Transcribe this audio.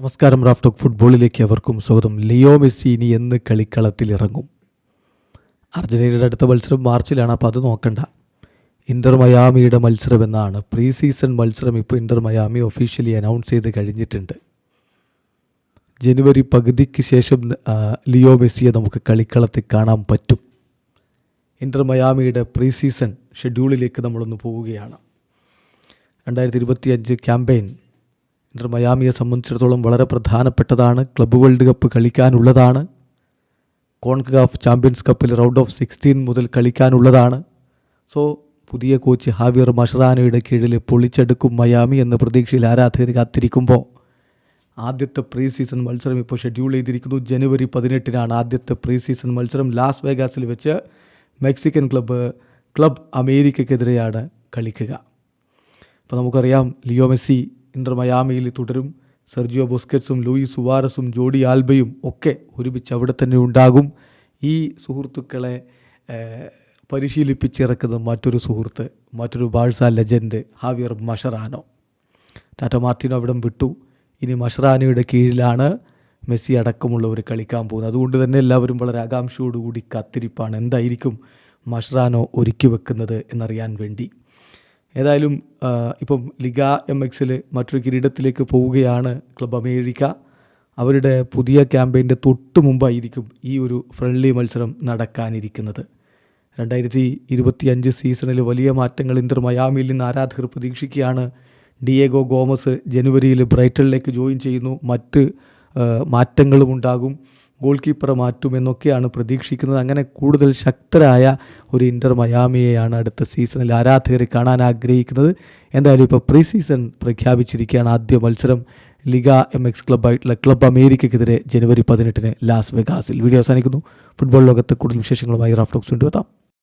നമസ്കാരം റാഫ്റ്റോക്ക് ഫുട്ബോളിലേക്ക് അവർക്കും സ്വാഗതം. ലിയോ മെസ്സി ഇനി എന്ന് കളിക്കളത്തിൽ ഇറങ്ങും? അർജന്റീനയുടെ അടുത്ത മത്സരം മാർച്ചിലാണ് അപ്പോൾ അത് നോക്കണ്ട. ഇന്റർ മയാമിയുടെ മത്സരം എന്നാണ്. പ്രീ സീസൺ മത്സരം ഇപ്പോൾ ഇന്റർ മയാമി ഒഫീഷ്യലി അനൗൺസ് ചെയ്ത് കഴിഞ്ഞിട്ടുണ്ട്. ജനുവരി പകുതിക്ക് ശേഷം ലിയോ മെസ്സിയെ നമുക്ക് കളിക്കളത്തിൽ കാണാൻ പറ്റും. ഇന്റർ മയാമിയുടെ പ്രീ സീസൺ ഷെഡ്യൂളിലേക്ക് നമ്മളൊന്ന് പോവുകയാണ്. രണ്ടായിരത്തി ഇരുപത്തിയഞ്ച് ക്യാമ്പയിൻ ഇന്റർ മയാമിയെ സംബന്ധിച്ചിടത്തോളം വളരെ പ്രധാനപ്പെട്ടതാണ്. ക്ലബ്ബ് വേൾഡ് കപ്പ് കളിക്കാനുള്ളതാണ്. കോൺകാഫ് ചാമ്പ്യൻസ് കപ്പിൽ റൗണ്ട് ഓഫ് സിക്സ്റ്റീൻ മുതൽ കളിക്കാനുള്ളതാണ്. സോ പുതിയ കോച്ച് ഹാവിയർ മഷറാനയുടെ കീഴിൽ പൊളിച്ചെടുക്കും മയാമി എന്ന പ്രതീക്ഷയിൽ ആരാധകർ കാത്തിരിക്കുമ്പോൾ. ആദ്യത്തെ പ്രീ സീസൺ മത്സരം ഇപ്പോൾ ഷെഡ്യൂൾ ചെയ്തിരിക്കുന്നു. ജനുവരി പതിനെട്ടിനാണ് ആദ്യത്തെ പ്രീ സീസൺ മത്സരം ലാസ് വേഗാസിൽ വെച്ച് മെക്സിക്കൻ ക്ലബ്ബ് ക്ലബ് അമേരിക്കക്കെതിരെയാണ് കളിക്കുക. അപ്പോൾ നമുക്കറിയാം ലിയോ മെസ്സി ഇന്റർ മയാമിയിൽ തുടരും. സെർജിയോ ബൊസ്കറ്റ്സും ലൂയിസ് സുവാരസും ജോഡി ആൽബയും ഒക്കെ ഒരുമിച്ച് അവിടെ തന്നെ ഉണ്ടാകും. ഈ സുഹൃത്തുക്കളെ പരിശീലിപ്പിച്ചിറക്കുന്ന മറ്റൊരു സുഹൃത്ത് മറ്റൊരു Barca legend Javier Mascherano. Tata Martino അവിടം വിട്ടു. ഇനി മഷറാനോയുടെ കീഴിലാണ് മെസ്സി അടക്കമുള്ളവർ കളിക്കാൻ പോകുന്നത്. അതുകൊണ്ട് തന്നെ എല്ലാവരും വളരെ ആകാംക്ഷയോടുകൂടി കാത്തിരിപ്പാണ്. എന്തായിരിക്കും മഷറാനോ ഒരുക്കി വെക്കുന്നത് എന്നറിയാൻ വേണ്ടി. ഏതായാലും ഇപ്പം ലിഗ എം എക്സിൽ മറ്റൊരു കിരീടത്തിലേക്ക് പോവുകയാണ് ക്ലബ് അമേരിക്ക. അവരുടെ പുതിയ ക്യാമ്പയിന്റെ തൊട്ട് മുമ്പായിരിക്കും ഈ ഒരു ഫ്രണ്ട്ലി മത്സരം നടക്കാനിരിക്കുന്നത്. രണ്ടായിരത്തി ഇരുപത്തി അഞ്ച് സീസണിൽ വലിയ മാറ്റങ്ങൾ ഇന്റർ മയാമിയിൽ നിന്ന് ആരാധകർ പ്രതീക്ഷിക്കുകയാണ്. ഡിയേഗോ ഗോമസ് ജനുവരിയിൽ ബ്രൈറ്റണിലേക്ക് ജോയിൻ ചെയ്യുന്നു. മറ്റ് മാറ്റങ്ങളും ഉണ്ടാകും ഗോൾ കീപ്പറെ മാറ്റുമെന്നൊക്കെയാണ് പ്രതീക്ഷിക്കുന്നത്. അങ്ങനെ കൂടുതൽ ശക്തരായ ഒരു ഇന്റർ മയാമിയെയാണ് അടുത്ത സീസണിൽ ആരാധകർ കാണാൻ ആഗ്രഹിക്കുന്നത്. എന്തായാലും ഇപ്പോൾ പ്രീ സീസൺ പ്രഖ്യാപിച്ചിരിക്കുകയാണ് ആദ്യ മത്സരം. ലിഗ എം എക്സ് ക്ലബ്ബായിട്ടുള്ള ക്ലബ് അമേരിക്കയ്ക്കെതിരെ ജനുവരി പതിനെട്ടിന് ലാസ് വെഗാസിൽ. വീഡിയോ അവസാനിക്കുന്നു. ഫുട്ബോൾ ലോകത്ത് കൂടുതൽ വിശേഷങ്ങളുമായി റാഫ്ലോക്സ് കൊണ്ടുവെത്താം